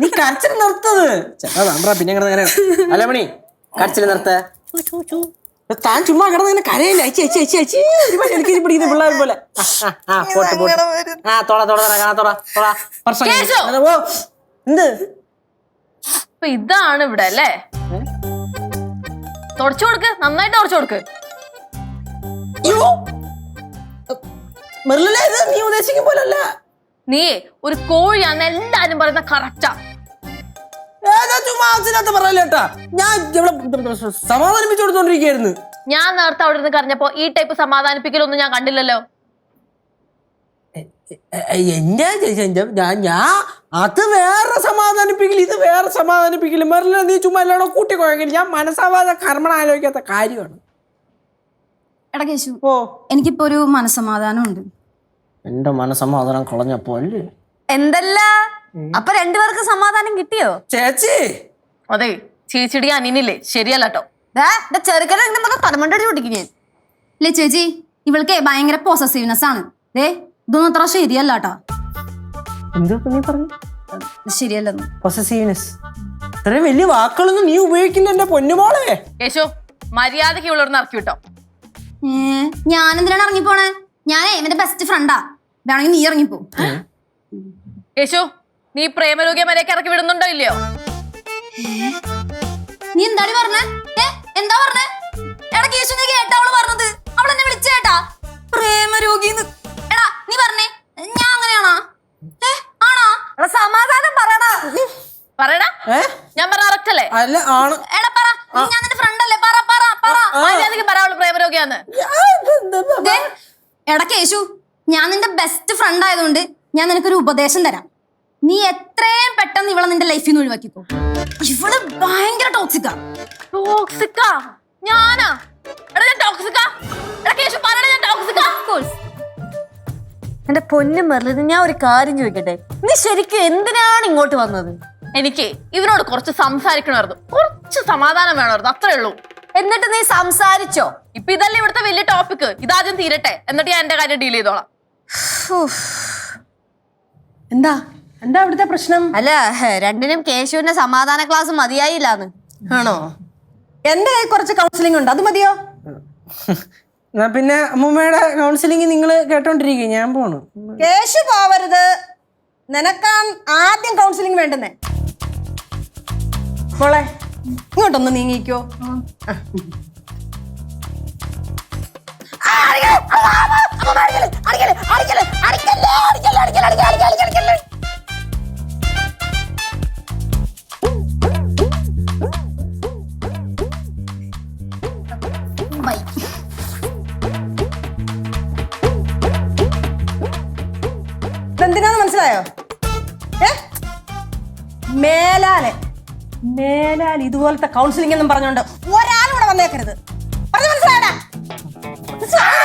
നീ കരച്ചിൽ നിർത്തത്. ചേട്ടാ നമ്മടാ പിന്നെ കിടന്ന് കരയണം അല്ല മണി കരച്ചിൽ നിർത്ത. താൻ ചുമ്മാ കിടന്ന് ഇങ്ങനെ കരയില്ല? അച്ചി അച്ചി അച്ചി അച്ചി. എനിക്ക് പിടിക്കുന്ന പിള്ളേർ പോലെ. ആ, പോട്ട് പോട്ട്. ആ തൊട തോള തൊട തൊട തോള പ്രശ്നം! ഓ എന്ത്? അപ്പൊ ഇതാണ് ഇവിടെ അല്ലേ? തുടച്ചു കൊടുക്ക് നന്നായിട്ട് തുടച്ചു കൊടുക്ക്. മെറിലല്ലേ ഇത് നീ ഉദ്ദേശിക്കും പോലല്ല. നീ ഒരു കോഴിയാന്ന് എല്ലാരും പറയുന്ന കറക്റ്റാ ചുമ്മാ ആവശ്യമില്ലാത്ത ഞാൻ ഇവിടെ സമാധാനിപ്പിച്ചു കൊടുത്തോണ്ടിരിക്കുകയായിരുന്നു. ഞാൻ നേരത്തെ അവിടെ നിന്ന് കരഞ്ഞപ്പോ ഈ ടൈപ്പ് സമാധാനിപ്പിക്കലൊന്നും ഞാൻ കണ്ടില്ലല്ലോ. എന്റെ ഞാൻ ഞാൻ അത് വേറെ സമാധാനിപ്പിക്കൽ ഇത് വേറെ സമാധാനിപ്പിക്കൽ മെറില നീ ചുമ്മാ എല്ലാം കൂട്ടി കുഴക്കില്ല ഞാൻ മനസ്സാവാതെ കർമ്മണം ആലോചിക്കാത്ത കാര്യമാണ്. എടാ കേശു ഓ. എനിക്കിപ്പോ ഒരു മനസമാധാനം ഉണ്ട് എന്റെ മനസമാധാനം കളഞ്ഞപ്പോ അല്ലേ? എന്തല്ല? അപ്പൊ രണ്ടുപേർക്ക് സമാധാനം കിട്ടിയോ? ചേച്ചി! അതെ ചേച്ചിടി അനിയനില്ലേ? ശരിയല്ല കേട്ടോ അല്ലേ ചേച്ചി ഇവൾക്ക് ഭയങ്കര പോസസീവ്നെസ് ആണ്. ദേ ഇതൊന്നും അത്ര ശരിയല്ല കേട്ടാ എന്തോ നീ പറഞ്ഞു? ശരിയല്ലെന്ന്. പൊസസീവ്നെസ് ഇത്രയും വലിയ വാക്കുകളൊന്നും നീ ഉപയോഗിക്കില്ല എന്റെ പൊന്നുമോളെ. യേശു മര്യാദയ്ക്ക് ഇവളോട് ഇറക്കി വിട്ടോ. ഏ ഞാൻ എന്തിനാണ് ഇറങ്ങിപ്പോണേ? ഞാനേ ഇവന്റെ ബെസ്റ്റ് ഫ്രണ്ടാ വേണമെങ്കിൽ നീ ഇറങ്ങിപ്പോ യേശു നീ പ്രേമരോഗ്യ മര്യാദയ്ക്ക് ഇറക്കി വിടുന്നുണ്ടോ ഇല്ലയോ? നീ എന്താടി പറഞ്ഞേ? എന്താ പറഞ്ഞേ? എടാ യേശു നീ കേട്ടാ അവൾ പറഞ്ഞത്. അവൾ എന്നെ വിളിച്ചേട്ടാ പ്രേമരോഗിന്ന്. എടാ നീ പറഞ്ഞേ. ഞാൻ അങ്ങനെയാണോ? ആണോ? എടാ സമാധാനം പറയണ പറയടാ. ഞാൻ പറഞ്ഞ കറക്റ്റ് അല്ലേ? അല്ല ആണ്. എടാ പറ. നീ ഞാൻ നിന്റെ ഫ്രണ്ട് അല്ലേ? പറ പറ പറ. പ്രേമരോഗ്യാന്ന്. എടാ കേശു ഞാൻ നിന്റെ ബെസ്റ്റ് ഫ്രണ്ട് ആയതുകൊണ്ട് ഞാൻ നിനക്കൊരു ഉപദേശം തരാം. നീ എത്രയും പെട്ടെന്ന് ഇവളെ നിന്റെ ലൈഫിൽ നിന്ന് ഒഴിവാക്കിക്കോ. ഇവൾ ഭയങ്കര ടോക്സിക്കാ ടോക്സിക്കാ ഞാനാ? എടാ ഞാൻ ടോക്സിക്കാ എടാ കേശു പറയണ ഞാൻ ടോക്സിക്കാ കോഴ്സ് എന്റെ പൊന്നു മെറിന് ഞാൻ ഒരു കാര്യം ചോദിക്കട്ടെ? നീ ശരിക്കും എന്തിനാണ് ഇങ്ങോട്ട് വന്നത്? എനിക്ക് ഇവനോട് കുറച്ച് സംസാരിക്കണമായിരുന്നു. കുറച്ച് സമാധാനം വേണമായിരുന്നു. അത്രേ ഉള്ളൂ. എന്നിട്ട് നീ സംസാരിച്ചോ? ഇപ്പൊ ഇതല്ലേ ഇവിടുത്തെ വലിയ ടോപ്പിക് ഇതാദ്യം തീരട്ടെ. എന്നിട്ട് ഞാൻ എന്റെ കാര്യം ഡീൽ ചെയ്തോളാം. എന്താ? എന്താ ഇവിടുത്തെ പ്രശ്നം? അല്ല രണ്ടിനും കേശുവിന്റെ സമാധാന ക്ലാസ് മതിയായില്ലാന്ന്. ആണോ? എന്റെ കുറച്ച് കൗൺസിലിംഗ് ഉണ്ട്? അത് മതിയോ? എന്നാ പിന്നെ അമ്മൂമ്മയുടെ കൗൺസിലിംഗ് നിങ്ങൾ കേട്ടോണ്ടിരിക്കുക ഞാൻ പോണു. കേശു പോവരുത്. നിനക്കാൻ ആദ്യം കൗൺസിലിംഗ് വേണ്ടുന്നേ. മോളെ ഇങ്ങോട്ടൊന്ന് നീങ്ങിക്കോ. എന്തിനാന്ന് മനസ്സിലായോ? ഏ? മേലാലെ മേലാൽ ഇതുപോലത്തെ കൗൺസിലിംഗ് എന്നും പറഞ്ഞോണ്ട് ഒരാളും ഇവിടെ വന്നേക്കരുത് പറഞ്ഞു മനസ്സിലായടാ മനസ്സിലായോ?